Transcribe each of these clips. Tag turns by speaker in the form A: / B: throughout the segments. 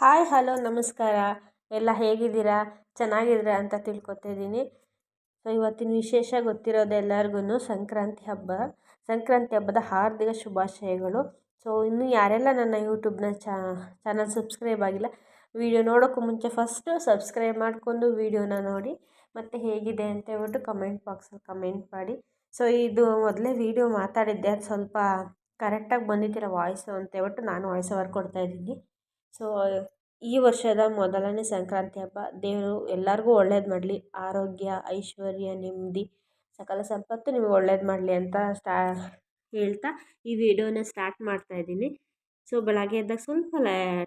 A: Hi hello ನಮಸ್ಕಾರ. ಎಲ್ಲ ಹೇಗಿದ್ದೀರಾ? ಚೆನ್ನಾಗಿದ್ದೀರಾ ಅಂತ ತಿಳ್ಕೊತಿದ್ದೀನಿ ಸೊ ಇವತ್ತಿನ ವಿಶೇಷ ಗೊತ್ತಿರೋದು ಎಲ್ಲರಿಗೂ ಸಂಕ್ರಾಂತಿ ಹಬ್ಬ. ಸಂಕ್ರಾಂತಿ ಹಬ್ಬದ ಹಾರ್ದಿಕ ಶುಭಾಶಯಗಳು. ಸೊ ಇನ್ನೂ ಯಾರೆಲ್ಲ ನನ್ನ ಯೂಟ್ಯೂಬ್ನ ಚಾನಲ್ ಸಬ್ಸ್ಕ್ರೈಬ್ ಆಗಿಲ್ಲ, ವಿಡಿಯೋ ನೋಡೋಕ್ಕೂ ಮುಂಚೆ ಫಸ್ಟು ಸಬ್ಸ್ಕ್ರೈಬ್ ಮಾಡಿಕೊಂಡು ವೀಡಿಯೋನ ನೋಡಿ. ಮತ್ತು ಹೇಗಿದೆ ಅಂತ ಹೇಳ್ಬಿಟ್ಟು ಕಮೆಂಟ್ ಬಾಕ್ಸಲ್ಲಿ ಕಮೆಂಟ್ ಮಾಡಿ. ಸೊ ಇದು ಮೊದಲೇ ವೀಡಿಯೋ ಮಾತಾಡಿದ್ದೆ. ಅದು ಸ್ವಲ್ಪ ಕರೆಕ್ಟಾಗಿ ಬಂದಿದ್ದೀರ ವಾಯ್ಸು ಅಂತ ಹೇಳ್ಬಿಟ್ಟು ನಾನು ವಾಯ್ಸ್ ಓವರ್ ಕೊಡ್ತಾಯಿದ್ದೀನಿ ಸೊ, ಈ ವರ್ಷದ ಮೊದಲನೇ ಸಂಕ್ರಾಂತಿ ಹಬ್ಬ, ದೇವರು ಎಲ್ಲರಿಗೂ ಒಳ್ಳೇದು ಮಾಡಲಿ. ಆರೋಗ್ಯ, ಐಶ್ವರ್ಯ, ನೆಮ್ಮದಿ, ಸಕಲ ಸಂಪತ್ತು ನಿಮಗೆ ಒಳ್ಳೇದು ಮಾಡಲಿ ಅಂತ ಸ್ಟಾ, ಹೇಳ್ತಾ ಈ ವಿಡಿಯೋನ ಸ್ಟಾರ್ಟ್ ಮಾಡ್ತಾ ಇದ್ದೀನಿ. ಸೊ, ಬೆಳಗ್ಗೆ ಎದ್ದಾಗ ಸ್ವಲ್ಪ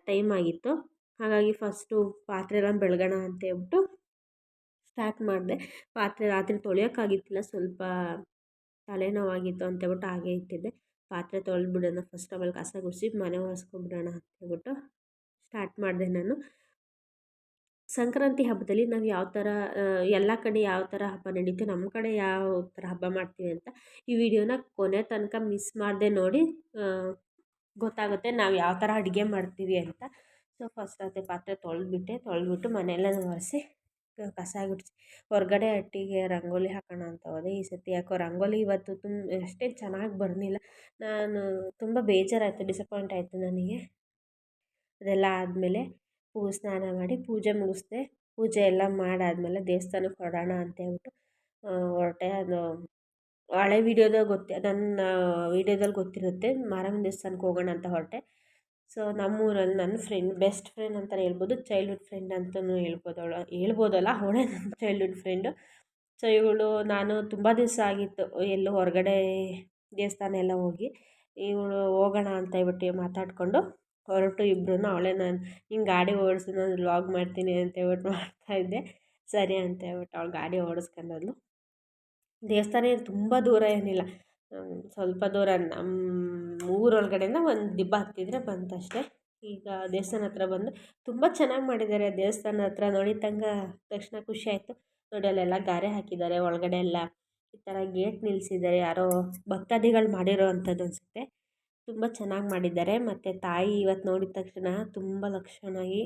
A: ಟೈಮ್ ಆಗಿತ್ತು. ಹಾಗಾಗಿ ಫಸ್ಟು ಪಾತ್ರೆ ಎಲ್ಲ ಬೆಳಗೋಣ ಅಂತ ಹೇಳ್ಬಿಟ್ಟು ಸ್ಟಾರ್ಟ್ ಮಾಡಿದೆ. ಪಾತ್ರೆ ರಾತ್ರಿ ತೊಳೆಯೋಕ್ಕಾಗಿತ್ತಿಲ್ಲ, ಸ್ವಲ್ಪ ತಲೆನೋವಾಗಿತ್ತು ಅಂತ ಹೇಳ್ಬಿಟ್ಟು ಹಾಗೆ ಇಟ್ಟಿದ್ದೆ. ಪಾತ್ರೆ ತೊಳೆದ್ಬಿಡೋಣ, ಫಸ್ಟ್ ಆಮೇಲೆ ಕಸ ಗುಡಿಸಿ, ಮನೆ ಒರೆಸ್ಕೊಂಬಿಡೋಣ ಅಂತ ಹೇಳ್ಬಿಟ್ಟು ಸ್ಟಾರ್ಟ್ ಮಾಡಿದೆ ನಾನು. ಸಂಕ್ರಾಂತಿ ಹಬ್ಬದಲ್ಲಿ ನಾವು ಯಾವ ಥರ ಎಲ್ಲ ಕಡೆ ಯಾವ ಥರ ಹಬ್ಬ ನಡೀತು ನಮ್ಮ ಕಡೆ ಯಾವ ಥರ ಹಬ್ಬ ಮಾಡ್ತೀವಿ ಅಂತ ಈ ವಿಡಿಯೋನ ಕೊನೆ ತನಕ ಮಿಸ್ ಮಾಡಿದೆ ನೋಡಿ ಗೊತ್ತಾಗುತ್ತೆ ನಾವು ಯಾವ ಥರ ಅಡುಗೆ ಮಾಡ್ತೀವಿ ಅಂತ. ಸೊ, ಫಸ್ಟ್ ಅದೇ ಪಾತ್ರೆ ತೊಳೆದ್ಬಿಟ್ಟೆ, ತೊಳೆದ್ಬಿಟ್ಟು ಮನೆಯೆಲ್ಲ ಒರೆಸಿ ಕಸ ಗುಡಿಸಿ, ಹೊರಗಡೆ ಅಟ್ಟಿಗೆ ರಂಗೋಲಿ ಹಾಕೋಣ ಅಂತ ಹೋದೆ. ಈ ಸತಿ ಯಾಕೋ ರಂಗೋಲಿ ಇವತ್ತು ತುಂಬ ಅಷ್ಟೇ ಚೆನ್ನಾಗಿ ಬರಲಿಲ್ಲ. ನಾನು ತುಂಬ ಬೇಜಾರಾಯಿತು ಡಿಸಪಾಯಿಂಟ್ ಆಯಿತು ನನಗೆ. ಅದೆಲ್ಲ ಆದಮೇಲೆ ಪೂ ಸ್ನಾನ ಮಾಡಿ ಪೂಜೆ ಮುಗಿಸ್ದೆ, ಪೂಜೆ ಎಲ್ಲ ಮಾಡಾದಮೇಲೆ ದೇವಸ್ಥಾನಕ್ಕೆ ಹೊರಡೋಣ ಅಂತ ಹೇಳ್ಬಿಟ್ಟು ಹೊರಟೆ. ಅದು ಹಳೆ ವೀಡಿಯೋದಾಗ ಗೊತ್ತೇ ನನ್ನ ವೀಡಿಯೋದಲ್ಲಿ ಗೊತ್ತಿರುತ್ತೆ, ಮಾರಮ್ಮನ ದೇವಸ್ಥಾನಕ್ಕೆ ಹೋಗೋಣ ಅಂತ ಹೊರಟೆ. ಸೊ ನಮ್ಮೂರಲ್ಲಿ ನನ್ನ ಫ್ರೆಂಡ್ ಬೆಸ್ಟ್ ಫ್ರೆಂಡ್ ಅಂತಲೇ ಹೇಳ್ಬೋದು ಚೈಲ್ಡ್ಹುಡ್ ಫ್ರೆಂಡ್ ಅಂತಲೂ ಹೇಳ್ಬೋದು ಅವಳು, ಹೇಳ್ಬೋದಲ್ಲ ಅವಳೇ ನನ್ನ ಚೈಲ್ಡ್ಹುಡ್ ಫ್ರೆಂಡು ಸೊ ಇವಳು, ನಾನು ತುಂಬ ದಿವಸ ಆಗಿತ್ತು, ಎಲ್ಲೂ ಹೊರಗಡೆ ದೇವಸ್ಥಾನ ಎಲ್ಲ ಹೋಗಿ, ಇವಳು ಹೋಗೋಣ ಅಂತ ಹೇಳ್ಬಿಟ್ಟು ಮಾತಾಡಿಕೊಂಡು ಹೊರಟು ಇಬ್ಬರೂ ಅವಳೇ ನಾನು ಹಿಂಗೆ ಗಾಡಿ ಓಡಿಸಿ, ನಾನು ವ್ಲಾಗ್ ಮಾಡ್ತೀನಿ ಅಂತ ಹೇಳ್ಬಿಟ್ಟು ಮಾಡ್ತಾಯಿದ್ದೆ ಸರಿ ಅಂತ ಹೇಳ್ಬಿಟ್ಟು ಅವಳು ಗಾಡಿ ಓಡಿಸ್ಕೊಂಡೋದ್ಲು. ದೇವಸ್ಥಾನ ಏನು ತುಂಬ ದೂರ ಏನಿಲ್ಲ. ಸ್ವಲ್ಪ ದೂರ ನಮ್ಮ ಊರೊಳಗಡೆಯಿಂದ ಒಂದು ದಿಬ್ಬ ಹತ್ತಿದ್ರೆ ಬಂತಷ್ಟೇ ಈಗ ದೇವಸ್ಥಾನ ಹತ್ರ ಬಂದು ತುಂಬ ಚೆನ್ನಾಗಿ ಮಾಡಿದ್ದಾರೆ ದೇವಸ್ಥಾನ ಹತ್ರ ನೋಡಿದ ತಕ್ಷಣ ಖುಷಿ ಆಯಿತು. ನೋಡಿ ಅಲ್ಲೆಲ್ಲ ಗಾರೆ ಹಾಕಿದ್ದಾರೆ, ಒಳಗಡೆ ಎಲ್ಲ ಈ ಥರ ಗೇಟ್ ನಿಲ್ಲಿಸಿದ್ದಾರೆ ಯಾರೋ ಭಕ್ತಾದಿಗಳು ಮಾಡಿರೋ ಅಂಥದ್ದು ಅನಿಸುತ್ತೆ. ತುಂಬ ಚೆನ್ನಾಗಿ ಮಾಡಿದ್ದಾರೆ. ಮತ್ತು ತಾಯಿ ಇವತ್ತು ನೋಡಿದ ತಕ್ಷಣ ತುಂಬ ಲಕ್ಷಣವಾಗಿ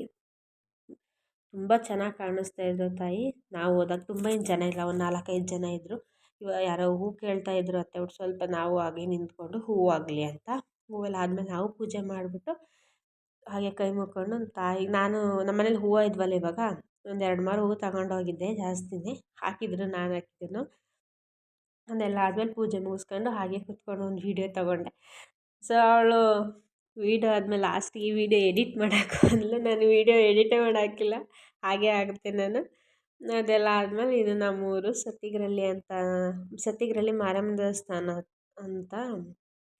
A: ತುಂಬ ಚೆನ್ನಾಗಿ ಕಾಣಿಸ್ತಾ ಇದ್ದರು ತಾಯಿ. ನಾವು ಹೋದಾಗ ತುಂಬ ಏನು ಜನ ಇಲ್ಲ ಒಂದು ನಾಲ್ಕೈದು ಜನ ಇದ್ದರು ಇವಾಗ ಯಾರೋ ಹೂ ಕೇಳ್ತಾ ಇದ್ರು ಅತ್ತೆ, ಅವ್ರು ಸ್ವಲ್ಪ ನಾವು ಹಾಗೆ ನಿಂತ್ಕೊಂಡು ಹೂವು ಆಗಲಿ ಅಂತ. ಹೂವೆಲ್ಲ ಆದಮೇಲೆ ನಾವು ಪೂಜೆ ಮಾಡಿಬಿಟ್ಟು ಹಾಗೆ ಕೈ ಮುಕ್ಕೊಂಡು ತಾಯಿ, ನಾನು ನಮ್ಮ ಮನೇಲಿ ಹೂವು ಇದ್ವಲ್ಲ ಇವಾಗ, ಒಂದು ಎರಡು ಮಾರು ಹೂವು ತಗೊಂಡೋಗಿದ್ದೆ ಜಾಸ್ತಿನೇ. ಹಾಕಿದ್ರು, ನಾನು ಹಾಕಿದ್ದನ್ನು. ಅದೆಲ್ಲ ಆದಮೇಲೆ ಪೂಜೆ ಮುಗಿಸ್ಕೊಂಡು ಹಾಗೆ ಕೂತ್ಕೊಂಡು ಒಂದು ವೀಡಿಯೋ ತಗೊಂಡೆ. ಸೊ ಅವಳು ವೀಡಿಯೋ ಆದಮೇಲೆ ಲಾಸ್ಟಿಗೆ ವೀಡಿಯೋ ಎಡಿಟ್ ಮಾಡೋಕೆ ಬಂದಳು ನಾನು ವೀಡಿಯೋ ಎಡಿಟೇ ಮಾಡೋಕ್ಕಿಲ್ಲ ಹಾಗೆ ಆಗುತ್ತೆ ನಾನು. ಅದೆಲ್ಲ ಆದಮೇಲೆ ಇದು ನಮ್ಮೂರು ಸತ್ತಿಗ್ರಲ್ಲಿ ಅಂತ ಸತ್ತಿಗ್ರಲ್ಲಿ ಮಾರಮ್ಮ ದೇವಸ್ಥಾನ ಅಂತ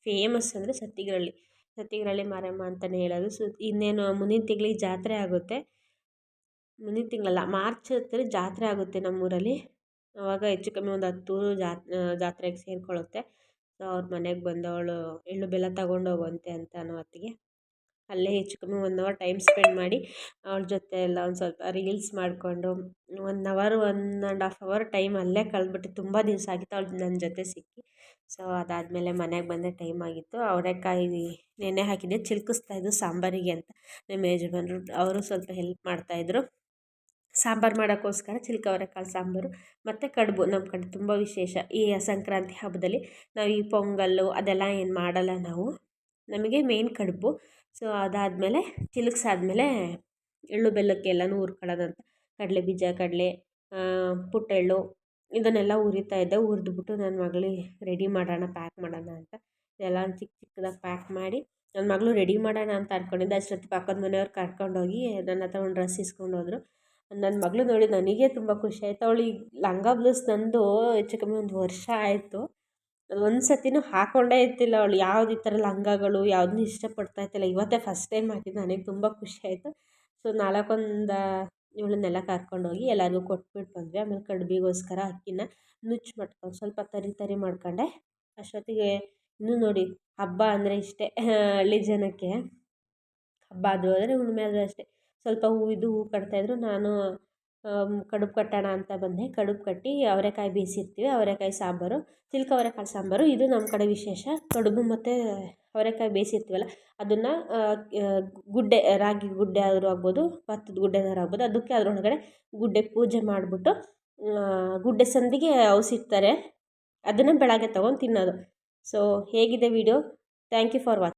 A: ಫೇಮಸ್ ಅಂದರೆ ಸತ್ತಿಗ್ರಳ್ಳಿ ಸತ್ತಿಗ್ರಳ್ಳಿ ಮಾರಮ್ಮ ಅಂತಲೇ ಹೇಳೋದು. ಸೊ, ಇನ್ನೇನು ಮುಂದಿನ ತಿಂಗಳಿಗೆ ಜಾತ್ರೆ ಆಗುತ್ತೆ. ಮುಂದಿನ ತಿಂಗಳಲ್ಲ, ಮಾರ್ಚ್ ಹತ್ತಿರ ಜಾತ್ರೆ ಆಗುತ್ತೆ ನಮ್ಮೂರಲ್ಲಿ. ಆವಾಗ ಹೆಚ್ಚು ಕಮ್ಮಿ ಒಂದು ಹತ್ತು ಜಾತ್ರೆಗೆ ಸೇರಿಕೊಳ್ಳುತ್ತೆ ಸೊ ಅವ್ರ ಮನೆಗೆ ಬಂದವಳು ಎಳ್ಳು ಬೆಲ್ಲ ತಗೊಂಡೋಗುವಂತೆ ಅಂತ ಅನ್ನೋ ಹೊತ್ತಿಗೆ, ಅಲ್ಲೇ ಹೆಚ್ಚು ಕಮ್ಮಿ ಒನ್ ಅವರ್ ಟೈಮ್ ಸ್ಪೆಂಡ್ ಮಾಡಿ ಅವಳ ಜೊತೆ ಎಲ್ಲ ಒಂದು ಸ್ವಲ್ಪ ರೀಲ್ಸ್ ಮಾಡಿಕೊಂಡು one hour one and half hour time ಅಲ್ಲೇ ಕಳೆದ್ಬಿಟ್ಟು ತುಂಬ ದಿವಸ ಆಗಿತ್ತು ಅವಳು ನನ್ನ ಜೊತೆ ಸಿಕ್ಕಿ. ಸೊ ಅದಾದಮೇಲೆ ಮನೆಗೆ ಬಂದ ಟೈಮ್ ಆಗಿತ್ತು. ಅವರೆಕಾಯಿ ನೆನೆ ಹಾಕಿದ್ದೆ ಚಿಲ್ಕಿಸ್ತಾಯಿದ್ದು ಸಾಂಬಾರಿಗೆ ಅಂತ. ನಮ್ಮ ಯಜಮಾನ್ರು, ಅವರು ಸ್ವಲ್ಪ ಹೆಲ್ಪ್ ಮಾಡ್ತಾಯಿದ್ರು ಸಾಂಬಾರು ಮಾಡೋಕ್ಕೋಸ್ಕರ ಚಿಲ್ಕ ಅವರೆಕಾಳು ಸಾಂಬಾರು ಮತ್ತು ಕಡುಬು, ನಮ್ಮ ಕಡೆ ತುಂಬ ವಿಶೇಷ ಈ ಸಂಕ್ರಾಂತಿ ಹಬ್ಬದಲ್ಲಿ. ನಾವು ಈ ಪೊಂಗಲ್ಲು ಅದೆಲ್ಲ ಏನು ಮಾಡಲ್ಲ ನಾವು. ನಮಗೆ ಮೇನ್ ಕಡುಬು. ಸೊ ಅದಾದಮೇಲೆ ಚಿಲ್ಕ್ಸಾದ್ಮೇಲೆ ಎಳ್ಳು ಬೆಲ್ಲಕ್ಕೆ ಎಲ್ಲನೂ ಹುರ್ಕೊಳ್ಳೋದಂತ. ಕಡಲೆ ಬೀಜ, ಕಡಲೆ ಪುಟ್ಟೆಳ್ಳು ಇದನ್ನೆಲ್ಲ ಉರಿತಾ ಇದ್ದೆ. ಹುರಿದ್ಬಿಟ್ಟು ನನ್ನ ಮಗಳಿಗೆ ರೆಡಿ ಮಾಡೋಣ ಪ್ಯಾಕ್ ಮಾಡೋಣ ಅಂತ. ಎಲ್ಲ ಚಿಕ್ಕ ಚಿಕ್ಕದಾಗಿ ಪ್ಯಾಕ್ ಮಾಡಿ ನನ್ನ ಮಗಳು ರೆಡಿ ಮಾಡೋಣ ಅಂತ ಅಂದ್ಕೊಂಡಿದ್ದೆ ಅಷ್ಟೊತ್ತಿಗೆ ಪಕ್ಕದ ಮನೆಯವ್ರು ಕರ್ಕೊಂಡೋಗಿ ನನ್ನ ಹತ್ರ ಒಂದು ಡ್ರೆಸ್ ಇಸ್ಕೊಂಡು ಹೋದ್ರು ನನ್ನ ಮಗಳು ನೋಡಿ ನನಗೆ ತುಂಬ ಖುಷಿ ಆಯಿತು. ಅವಳು ಈಗ ಲಂಗ ಬ್ಲೌಸ್ ನಂದು ಹೆಚ್ಚು ಕಮ್ಮಿ ಒಂದು ವರ್ಷ ಆಯಿತು. ಅದು ಒಂದು ಸತಿನೂ ಹಾಕೊಂಡೇ ಇರ್ತಿಲ್ಲ ಅವಳು. ಯಾವ್ದು ಈ ಥರ ಲಂಗಗಳು, ಯಾವುದನ್ನೂ ಇಷ್ಟಪಡ್ತಾ ಇರ್ತಿಲ್ಲ. ಇವತ್ತೇ ಫಸ್ಟ್ ಟೈಮ್ ಹಾಕಿದ್ದು. ನನಗೆ ತುಂಬ ಖುಷಿ ಆಯಿತು. ಸೊ ನಾಲ್ಕೊಂದು ಇವಳನ್ನೆಲ್ಲ ಕರ್ಕೊಂಡೋಗಿ ಎಲ್ಲರಿಗೂ ಕೊಟ್ಬಿಟ್ಟು ಬಂದ್ವಿ. ಆಮೇಲೆ ಕಡ್ಬಿಗೋಸ್ಕರ ಅಕ್ಕಿನ ನುಚ್ಚು ಮಾಡ್ಕೊಂಡು ಸ್ವಲ್ಪ ತರಿ ತರಿ ಮಾಡ್ಕೊಂಡೆ. ಅಷ್ಟೊತ್ತಿಗೆ ಇನ್ನೂ ನೋಡಿ ಹಬ್ಬ ಅಂದರೆ ಇಷ್ಟೇ ಹಳ್ಳಿ ಜನಕ್ಕೆ. ಹಬ್ಬ ಅದು ಆದರೆ ಹುಣ್ಣಿಮೆ ಆದರೂ ಅಷ್ಟೇ. ಸ್ವಲ್ಪ ಹೂವಿದ್ದು ಹೂ ಕಟ್ತಾಯಿದ್ರು ನಾನು ಕಡುಬು ಕಟ್ಟೋಣ ಅಂತ ಬಂದೆ. ಕಡುಬು ಕಟ್ಟಿ ಅವರೆಕಾಯಿ ಬೇಯಿಸಿರ್ತೀವಿ. ಅವರೆಕಾಯಿ ಸಾಂಬಾರು ಚಿಲ್ಕ ಅವರೆಕಾಯಿ ಸಾಂಬಾರು. ಇದು ನಮ್ಮ ಕಡೆ ವಿಶೇಷ. ಕಡುಬು ಮತ್ತು ಅವರೆಕಾಯಿ ಬೇಯಿಸಿರ್ತೀವಲ್ಲ, ಅದನ್ನು ಗುಡ್ಡೆ, ರಾಗಿ ಗುಡ್ಡೆ ಆದರೂ ಆಗ್ಬೋದು, ಭತ್ತದ ಗುಡ್ಡೆನಾದ್ರು ಆಗ್ಬೋದು. ಅದಕ್ಕೆ ಅದರೊಳಗಡೆ ಗುಡ್ಡೆ ಪೂಜೆ ಮಾಡಿಬಿಟ್ಟು ಗುಡ್ಡೆ ಸಂದಿಗೆ ಔಸಿರ್ತಾರೆ. ಅದನ್ನು ಬೆಳಗ್ಗೆ ತೊಗೊಂಡು ತಿನ್ನೋದು. ಸೊ ಹೇಗಿದೆ video thank you for watch